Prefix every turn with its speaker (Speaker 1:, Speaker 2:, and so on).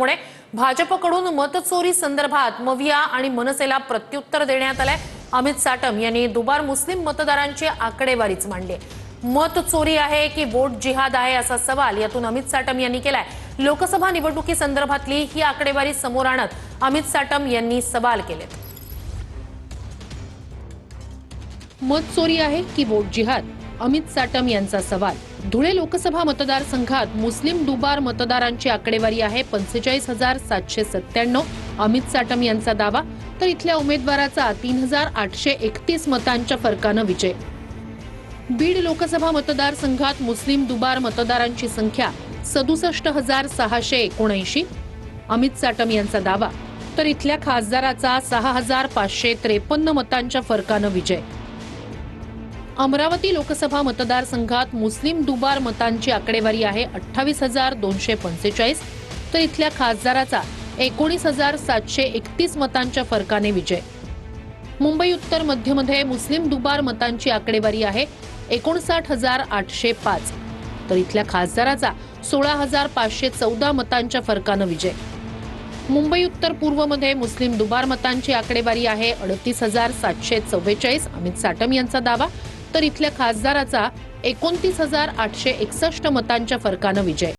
Speaker 1: मुळे भाजपकडून मतचोरी संदर्भात मविया आणि मनसेला प्रत्युत्तर देण्यात आलंय. अमित साटम यांनी दुबार मुस्लिम मतदारांची आकडेवारीच मांडली. मत चोरी आहे की वोट जिहाद आहे असा सवाल यातून अमित साटम यांनी केलाय. लोकसभा निवडणुकी संदर्भातली ही आकडेवारी समोर आणत अमित साटम यांनी सवाल केलेत. मत चोरी आहे की वोट जिहाद? अमित साटम यांचा सवाल. धुळे लोकसभा मतदारसंघात मुस्लिम दुबार मतदारांची आकडेवारी आहे पंचेचाळीस हजार सातशे सत्त्याण्णव. अमित साटम यांचा दावा तर इथल्या उमेदवाराचा तीन हजार आठशे एकतीस मतांच्या फरकानं विजय. बीड लोकसभा मतदारसंघात मुस्लिम दुबार मतदारांची संख्या सदुसष्ट हजार सहाशे एकोणऐंशी. अमित साटम यांचा दावा तर इथल्या खासदाराचा सहा हजार पाचशे त्रेपन्न मतांच्या फरकानं विजय. अमरावती लोकसभा मतदारसंघात मुस्लिम दुबार मतांची आकडेवारी आहे अठ्ठावीस हजार दोनशे पंचेचाळीस. तर इथल्या खासदाराचा एकोणीस हजार सातशे एकतीस मतांच्या फरकाने विजय. मुंबई उत्तर मध्यमध्ये मुस्लिम दुबार मतांची आकडेवारी आहे एकोणसाठ हजार आठशे पाच. तर इथल्या खासदाराचा सोळा हजार पाचशे चौदा मतांच्या फरकानं विजय. मुंबई उत्तर पूर्वमध्ये मुस्लिम दुबार मतांची आकडेवारी आहे अडतीस हजार सातशे चव्वेचाळीस. अमित साटम यांचा दावा. तर इथल्या खासदाराचा एकोणतीस हजार आठशे एकसष्ट मतांच्या फरकानं विजय.